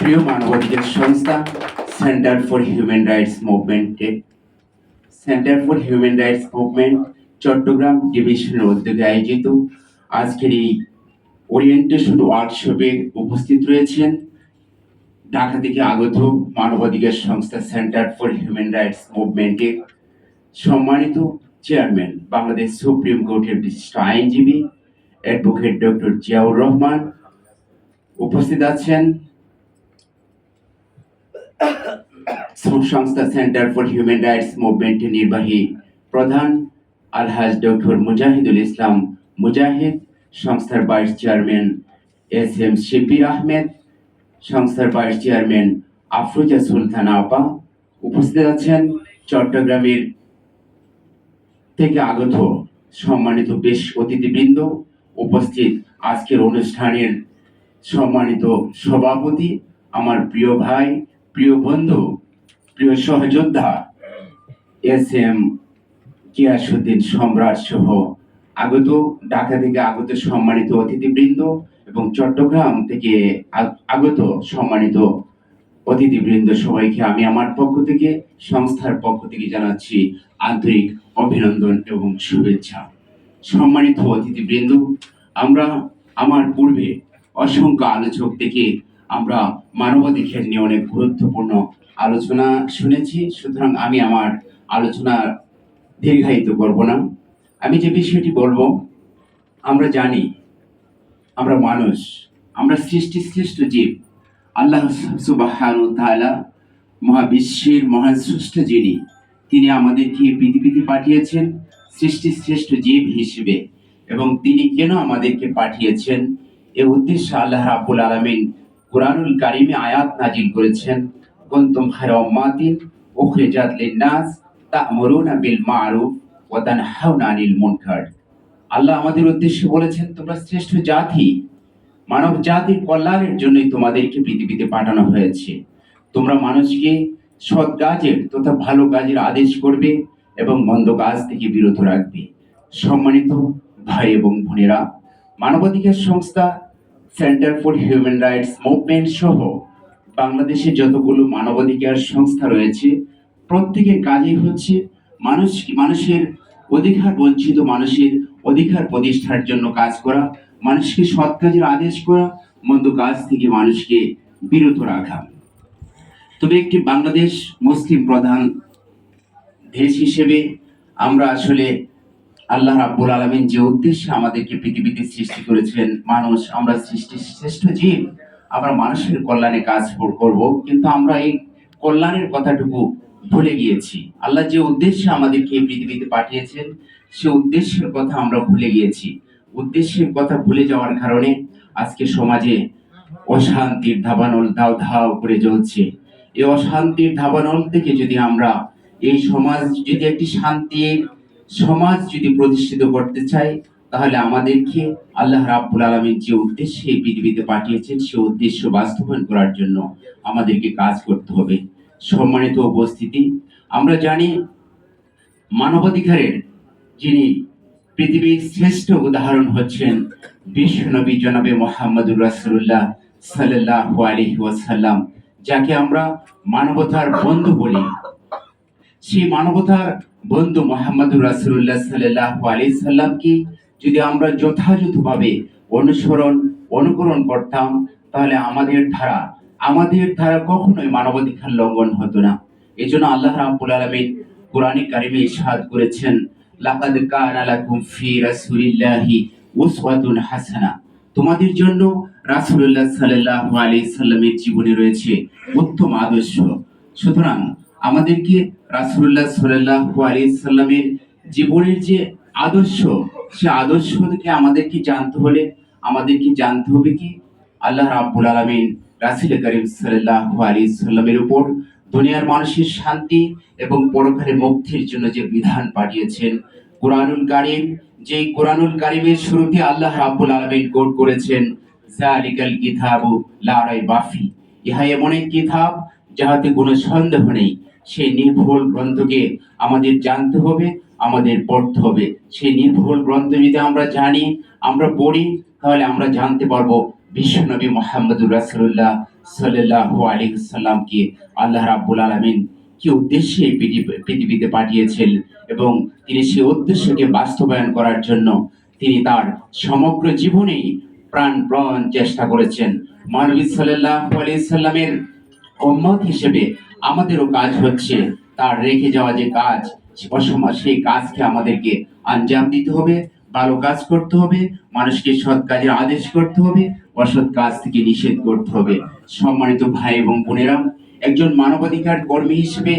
প্রিয় মানবাধিকার সংস্থা সেন্টার ফর হিউম্যান রাইটস মুভমেন্টে centre for human rights movement Chittagong ডিভিশনের উদ্যোগে আয়োজিত। আজকের এই ওরিয়েন্টেশন ওয়ার্কশপে উপস্থিত রয়েছেন ঢাকা থেকে আগত মানবাধিকার সংস্থা সেন্টার ফর হিউম্যান রাইটস মুভমেন্টের সম্মানিত চেয়ারম্যান বাংলাদেশ সুপ্রিম কোর্টের বিশিষ্ট আইনজীবী অ্যাডভোকেট ডক্টর জিয়াউর রহমান। উপস্থিত আছেন সংস্থা সেন্টার ফর হিউম্যান রাইটস মুভমেন্টের নির্বাহী প্রধান আলহাজ ডক্টর মুজাহিদুল ইসলাম মুজাহিদ সংস্থার vice chairman S M Shibbir Ahmed সংস্থার ভাইস চেয়ারম্যান আফরোজা সুলতান আপা উপস্থিত আছেন চট্টগ্রামের থেকে আগত সম্মানিত বেশ অতিথিবৃন্দ উপস্থিত আজকের অনুষ্ঠানের সম্মানিত সভাপতি, আমার প্রিয় ভাই প্রিয় বন্ধু, প্রিয় সহযোদ্ধা, এস এম গিয়াসুদ্দিন সম্রাট সহ আগত ঢাকা থেকে আগত সম্মানিত অতিথিবৃন্দ এবং চট্টগ্রাম থেকে আগ- আগত সম্মানিত অতিথিবৃন্দ সবাইকে আমি আমার পক্ষ থেকে, সংস্থার পক্ষ থেকে জানাচ্ছি আন্তরিক অভিনন্দন এবং শুভেচ্ছা। সম্মানিত অতিথিবৃন্দ, আমরা আমার পূর্বে অসংখ্য আলোচক থেকে আমরা মানবাধিকার নিয়ে অনেক গুরুত্বপূর্ণ আলোচনা শুনেছি। সুতরাং আমি আমার আলোচনা দীর্ঘায়িত করব না। আমি যে বিষয়টি বলব, আমরা জানি, আমরা মানুষ, আমরা সৃষ্টি শ্রেষ্ঠ জীব। আল্লাহ সুবাহানু মহাবিশ্বের মহান স্রষ্টা যিনি, তিনি আমাদেরকে পৃথিবীতে পাঠিয়েছেন সৃষ্টি শ্রেষ্ঠ জীব হিসেবে। এবং তিনি কেন আমাদেরকে পাঠিয়েছেন? এ উদ্দেশ্যে আল্লাহ রাব্বুল আলামিন কোরআনুল কারিমে আয়াত নাজিল করেছেন, কুনতুম খায়রা উম্মাতিন উখরিজাত লিন-নাস তা'মুরুনা বিল মা'রুফ ওয়া তানহাউনা আনিল মুনকার। আল্লাহ আমাদের উদ্দেশ্যে বলেছেন, তোমরা শ্রেষ্ঠ জাতি, মানব জাতির কল্যাণের জন্যই তোমাদেরকে পৃথিবীতে পাঠানো হয়েছে। তোমরা মানুষকে সৎ কাজের তথা ভালো কাজের আদেশ করবে এবং মন্দ কাজ থেকে বিরত রাখবে। সম্মানিত ভাই এবং বোনেরা, মানবাধিকার সংস্থা centre for human rights movement সহ বাংলাদেশে যতগুলো মানবাধিকার সংস্থা রয়েছে, প্রত্যেকের কাজই হচ্ছে মানুষ, মানুষের অধিকার, বঞ্চিত মানুষের অধিকার প্রতিষ্ঠার জন্য কাজ করা, মানুষকে সৎ কাজের আদেশ করা, মন্দ কাজ থেকে মানুষকে বিরত রাখা। তবে একটি বাংলাদেশ মুসলিম প্রধান দেশ হিসেবে আমরা আসলে আল্লাহ রাব্বুল আলমিন যে উদ্দেশ্যে আমাদেরকে পৃথিবীতে সৃষ্টি করেছেন মানুষ, আমরা সৃষ্টি শ্রেষ্ঠ জীব, আমরা মানুষের কল্যাণে কাজ করব, কিন্তু আমরা এই কল্যাণের কথাটুকু ভুলে গিয়েছি। আল্লাহ যে উদ্দেশ্যে আমাদেরকে এই পৃথিবীতে পাঠিয়েছেন, সে উদ্দেশ্যের কথা আমরা ভুলে গিয়েছি। উদ্দেশ্যের কথা ভুলে যাওয়ার কারণে আজকে সমাজে অশান্তির ধাবানল ধাও ধাও করে জ্বলছে। এই অশান্তির ধাবানল থেকে যদি আমরা এই সমাজ, যদি একটি শান্তির সমাজ যদি প্রতিষ্ঠিত করতে চাই তাহলে আমাদেরকে আল্লাহ রাব্বুল আলমীর যে উদ্দেশ্যে পৃথিবীতে পাঠিয়েছেন, সে উদ্দেশ্য বাস্তবায়ন করার জন্য আমাদেরকে কাজ করতে হবে। সম্মানিত উপস্থিতি, আমরা জানি মানবাধিকারের যিনি পৃথিবীর শ্রেষ্ঠ উদাহরণ হচ্ছেন বিশ্বনবী জনাবে মোহাম্মদুর রাসূলুল্লাহ সাল্লাল্লাহু আলাইহি ওয়াসাল্লাম, যাকে আমরা মানবতার বন্ধু বলি। সেই মানবতার বন্ধু মোহাম্মদুর রাসূলুল্লাহ সাল্লাল্লাহু আলাইহি সাল্লামকে যদি আমরা যথাযথভাবে অনুসরণ, অনুকরণ করতাম, তাহলে আমাদের ধারা আমাদের ধারা কখনোই মানবাধিকার লঙ্ঘন হতো না। এজন্য আল্লাহ রাব্বুল আলামিন কোরআনে কারিমে ইরশাদ করেছেন, লাকাদ হাসানা। তোমাদের জন্য রাসূলুল্লাহ সাল্লাল্লাহু আলাইহি সাল্লামের জীবনে রয়েছে উত্তম আদর্শ। সুতরাং আমাদেরকে রাসূলুল্লাহ সাল্লাল্লাহু আলাইহি সাল্লামের জীবনের যে আদর্শ, সে আদর্শ আদর্শকে আমাদেরকে জানতে হলে আমাদেরকে জানতে হবে কি? আল্লাহ রাব্বুল আলামিন রাসূল করিম সাল্লাল্লাহু আলাইহি সাল্লামের উপর দুনিয়ার মানুষের শান্তি এবং পরকালে মুক্তির জন্য যে বিধান পাঠিয়েছেন কোরআনুল কারিম যে কোরআনুল কারিমের শুরুতে আল্লাহ রাব্বুল আলামিন কোট করেছেন জালিকাল কিতাবু লা রাইবা ফি ইহা এমন এক কিতাব যাহাতে কোনো সন্দেহ নেই। সেই নির্ভুল গ্রন্থকে আমাদের জানতে হবে, আমাদের পড়তে হবে। সেই নির্ভুল গ্রন্থ যদি আমরা জানি, আমরা পড়ি, তাহলে আমরা জানতে পারব বিশ্বনবী মোহাম্মদুর রাসূলুল্লাহ সাল্লাহ আলাইহি সাল্লামকে আল্লাহ রাব্বুল আলামিন কি উদ্দেশ্যে পৃথিবীতে পাঠিয়েছেন এবং তিনি সেই উদ্দেশ্যকে বাস্তবায়ন করার জন্য তিনি তার সমগ্র জীবনেই প্রাণপণ চেষ্টা করেছেন। মহানবী সাল্লাল্লাহু আলাইহি সাল্লামের হিসেবে আমাদেরও কাজ হচ্ছে তার রেখে যাওয়া যে কাজ সেই কাজকে আমাদেরকে আঞ্জাম দিতে হবে, ভালো কাজ করতে হবে, মানুষকে সৎ কাজের আদেশ করতে হবে, অসৎ কাজ থেকে নিষেধ করতে হবে। সম্মানিত ভাই এবং বোনেরা, একজন মানবাধিকার কর্মী হিসেবে